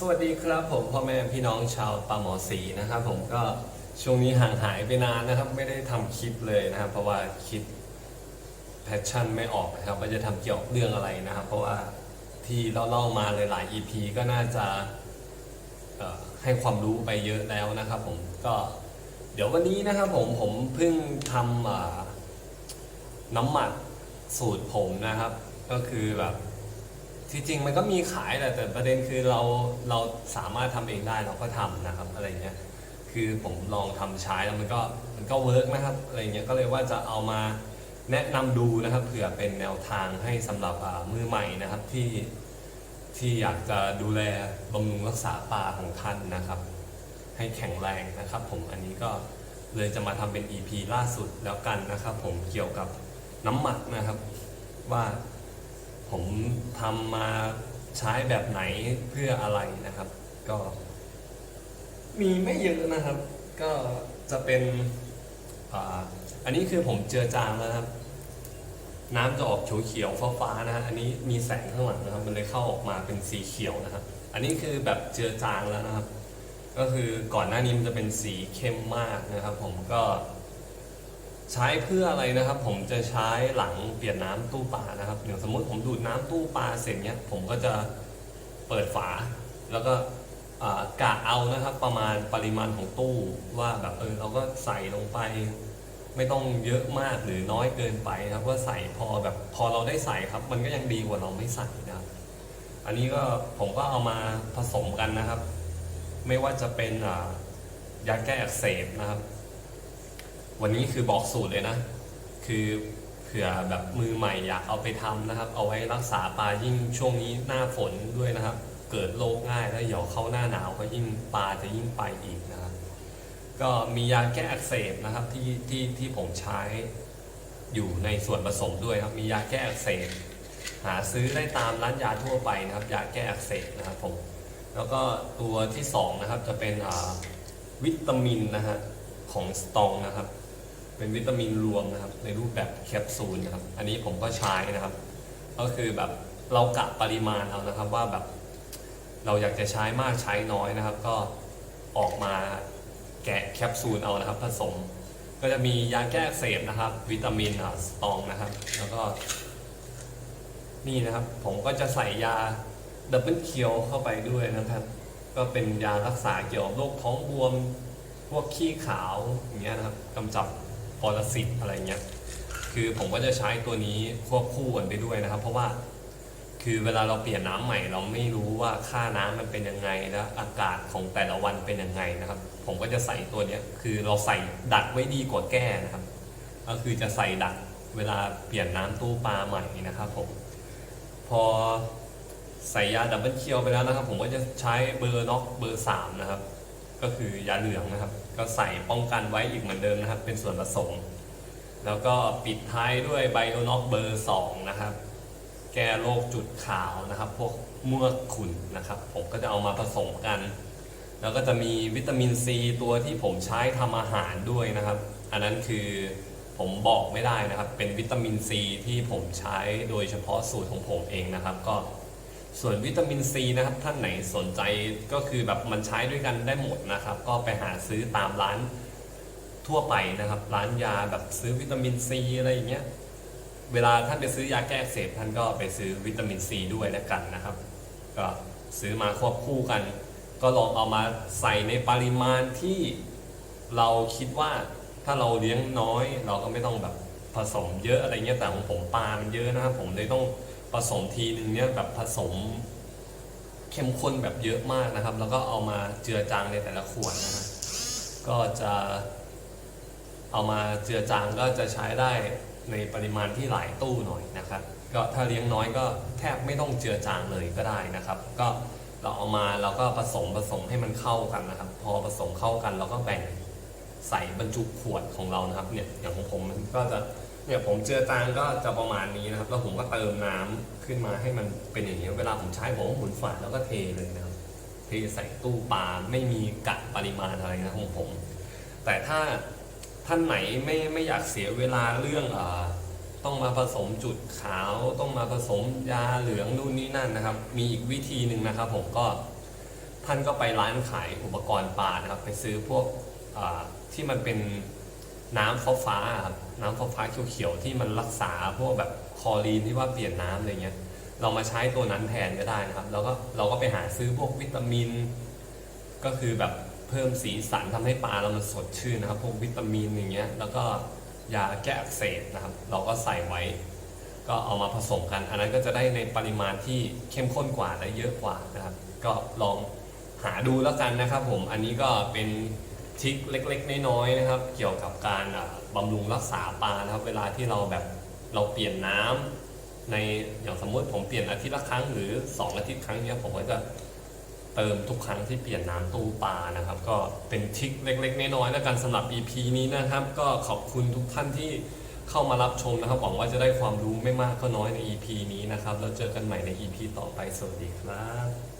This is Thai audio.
สวัสดีครับผมพ่อแม่พี่น้องชาวปาหมอสีนะครับผมก็ช่วงนี้ห่างหายไปนานนะครับ ไม่ได้ทำคลิปเลยนะครับ เพราะว่าคิดแพชชั่นไม่ออกนะครับว่าจะทำเกี่ยวกับเรื่องอะไรนะครับ เพราะว่าที่เล่าๆมาเลยหลาย EP ก็น่าจะเอ่อให้ความรู้ไปเยอะแล้วนะครับผมก็เดี๋ยววันนี้นะครับผมผมเพิ่งทำอ่า น้ำหมักสูตรผมนะครับ ก็คือแบบ ที่จริงมันก็มีขายแหละแต่ประเด็นคือเราเราสามารถทำเองได้เราก็ทำนะครับอะไรเงี้ยคือผมลองทำใช้แล้วมันก็มันก็เวิร์กนะครับอะไรเงี้ยก็เลยว่าจะเอามาแนะนำดูนะครับเผื่อเป็นแนวทางให้สำหรับอ่ามือใหม่นะครับที่ที่อยากจะดูแลบำรุงรักษาปลาของท่านนะครับ ให้แข็งแรงนะครับ ผมอันนี้ก็เลยจะมาทำเป็น EP ล่าสุดแล้วกันนะครับ ผมเกี่ยวกับน้ำหมักนะครับ ว่า ผมทำมาใช้แบบไหนเพื่ออะไรนะครับ ก็ มีไม่เยอะนะครับ ก็จะเป็นอาอันนี้คือผมเจือจางแล้วนะครับ น้ำจะออกเขียวๆฟ้าๆนะฮะอันนี้มีแสงข้างหลังนะครับ มันเลยเข้าออกมาเป็นสีเขียวนะครับ อันนี้คือแบบเจือจางแล้วนะครับ ก็คือก่อนหน้านี้มันจะเป็นสีเข้มมากนะครับ ผมก็ ใช้เพื่ออะไรนะครับ ผมจะใช้หลังเปลี่ยนน้ำตู้ปลานะครับอย่างสมมติผมดูดน้ำตู้ปลาเสร็จเนี้ยผมก็จะเปิดฝา แล้วก็กะเอานะครับ ประมาณปริมาณของตู้ว่าแบบเออเราก็ใส่ลงไป ไม่ต้องเยอะมากหรือน้อยเกินไปครับว่าใส่พอแบบพอเราได้ใส่ครับ มันก็ยังดีกว่าเราไม่ใส่นะครับ อันนี้ก็ผมก็เอามาผสมกันนะครับ ไม่ว่าจะเป็นยาแก้อักเสบนะครับ วันนี้คือบอกสูตรเลยนะ คือเผื่อแบบมือใหม่อยากเอาไปทำนะครับ เอาไว้รักษาปลายิ่งช่วงนี้หน้าฝนด้วยนะครับ เกิดโรคง่ายแล้วเดี๋ยวเข้าหน้าหนาวก็ยิ่งปลาจะยิ่งไปอีกนะครับ ก็มียาแก้อักเสบนะครับที่ที่ที่ผมใช้อยู่ในส่วนผสมด้วยครับ มียาแก้อักเสบหาซื้อได้ตามร้านยาทั่วไปนะครับ ยาแก้อักเสบนะครับผมแล้วก็ตัวที่สองนะครับจะเป็นวิตามินนะฮะของสตองนะครับ เป็นวิตามินรวมนะครับ ในรูปแบบแคปซูลนะครับ อันนี้ผมก็ใช้นะครับ ก็คือแบบเรากะปริมาณเอานะครับว่าแบบเราอยากจะใช้มากใช้น้อยนะครับ ก็ออกมาแกะแคปซูลเอานะครับ ผสม ก็จะมียาแก้อักเสบนะครับ วิตามินอ่าสตองนะครับ แล้วก็นี่นะครับ ผมก็จะใส่ยาดับเบิลเคียวเข้าไปด้วยนะครับ ก็เป็นยารักษาเกี่ยวกับโรคท้องบวม พวกขี้ขาวอย่างเงี้ยนะครับกำจัด ปรสิตอะไรเงี้ยคือผมก็จะใช้ตัวนี้ควบคู่กันไปด้วยนะครับ เพราะว่าคือเวลาเราเปลี่ยนน้ำใหม่ เราไม่รู้ว่าค่าน้ำมันเป็นยังไงแล้วอากาศของแต่ละวันเป็นยังไงนะครับ ผมก็จะใส่ตัวเนี้ยคือเราใส่ดักไว้ดีกว่าแก้นะครับ ก็คือจะใส่ดักเวลาเปลี่ยนน้ำตู้ปลาใหม่นะครับผมพอใส่ยาดับเบิลเคียวไปแล้วนะครับ ผมก็จะใช้เบอร์น็อกเบอร์สามนะครับ ก็คือยาเหลืองนะครับ ก็ใส่ป้องกันไว้อีกเหมือนเดิมนะครับ เป็นส่วนผสม แล้วก็ปิดท้ายด้วยไบโอน็อกเบอร์สองนะครับ แก้โรคจุดขาวนะครับ พวกเมือกขุ่นนะครับ ผมก็จะเอามาผสมกัน แล้วก็จะมีวิตามินซีตัวที่ผมใช้ทำอาหารด้วยนะครับ อันนั้นคือผมบอกไม่ได้นะครับ เป็นวิตามินซีที่ผมใช้โดยเฉพาะสูตรของผมเองนะครับ ก็ ส่วนวิตามินซีนะครับท่านไหนสนใจก็คือแบบมันใช้ด้วยกันได้หมดนะครับ ก็ไปหาซื้อตามร้านทั่วไปนะครับ ร้านยาแบบซื้อวิตามินซีอะไรอย่างเงี้ยเวลาท่านไปซื้อยาแก้เสบท่านก็ไปซื้อวิตามินซีด้วยแล้วกันนะครับ ก็ซื้อมาควบคู่กัน ก็ลองเอามาใส่ในปริมาณที่เราคิดว่าถ้าเราเลี้ยงน้อย เราก็ไม่ต้องแบบผสมเยอะอะไรเงี้ยแต่ของผมปลามันเยอะนะครับ ผมเลยต้อง ผสมทีนึงเนี่ยแบบผสมเข้มข้นแบบเยอะมากนะครับ แล้วก็เอามาเจือจางในแต่ละขวดนะฮะก็จะเอามาเจือจางก็จะใช้ได้ในปริมาณที่หลายตู้หน่อยนะครับ ก็ถ้าเลี้ยงน้อยก็แทบไม่ต้องเจือจางเลยก็ได้นะครับ ก็เราเอามาเราก็ผสมผสมให้มันเข้ากันนะครับ พอผสมเข้ากันเราก็แบ่งใส่บรรจุขวดของเรานะครับเนี่ยอย่างของผมมันก็จะ เนี่ยผมเจือจางก็จะประมาณนี้นะครับ แล้วผมก็เติมน้ำขึ้นมาให้มันเป็นอย่างนี้เวลาผมใช้ผมก็หมุนฝาแล้วก็เทเลยนะครับ เทใส่ตู้ปลาไม่มีกะปริมาณอะไรนะของผม แต่ถ้าท่านไหนไม่ไม่อยากเสียเวลาเรื่องอต้องมาผสมจุดขาวต้องมาผสมยาเหลืองนู่นนี่นั่นนะครับ มีอีกวิธีหนึ่งนะครับผมก็ท่านก็ไปร้านขายอุปกรณ์ปลานะครับ ไปซื้อพวกที่มันเป็น น้ำฟ้าฟ้าครับน้ำฟ้าฟ้าเขียวๆที่มันรักษาพวกแบบคอรีนที่ว่าเปลี่ยนน้ำอะไรเงี้ยเรามาใช้ตัวนั้นแทนก็ได้นะครับ แล้วก็เราก็ไปหาซื้อพวกวิตามิน ก็คือแบบเพิ่มสีสันทำให้ปลาเรามันสดชื่นนะครับ พวกวิตามินอย่างเงี้ยแล้วก็ยาแก้อักเสบนะครับ เราก็ใส่ไว้ ก็เอามาผสมกัน อันนั้นก็จะได้ในปริมาณที่เข้มข้นกว่าและเยอะกว่านะครับ ก็ลองหาดูแล้วกันนะครับ ผมอันนี้ก็เป็น ทิคเล็กๆ น้อยๆนะครับ เกี่ยวกับการบำรุงรักษาปลานะครับ เวลาที่เราแบบเราเปลี่ยนน้ำในอย่างสมมติผมเปลี่ยนอาทิตย์ละครั้งหรือ 2 อาทิตย์ครั้งเนี้ยผมก็จะเติมทุกครั้งที่เปลี่ยนน้ำตู้ปลานะครับ ก็เป็นทิคเล็ก ๆ น้อยๆแล้วกันสำหรับ EP นี้นะครับ ก็ขอบคุณทุกท่านที่เข้ามารับชมนะครับหวังว่าจะได้ความรู้ไม่มากก็น้อยใน EP นี้นะครับแล้วเจอกันใหม่ใน EP ต่อไปสวัสดีครับ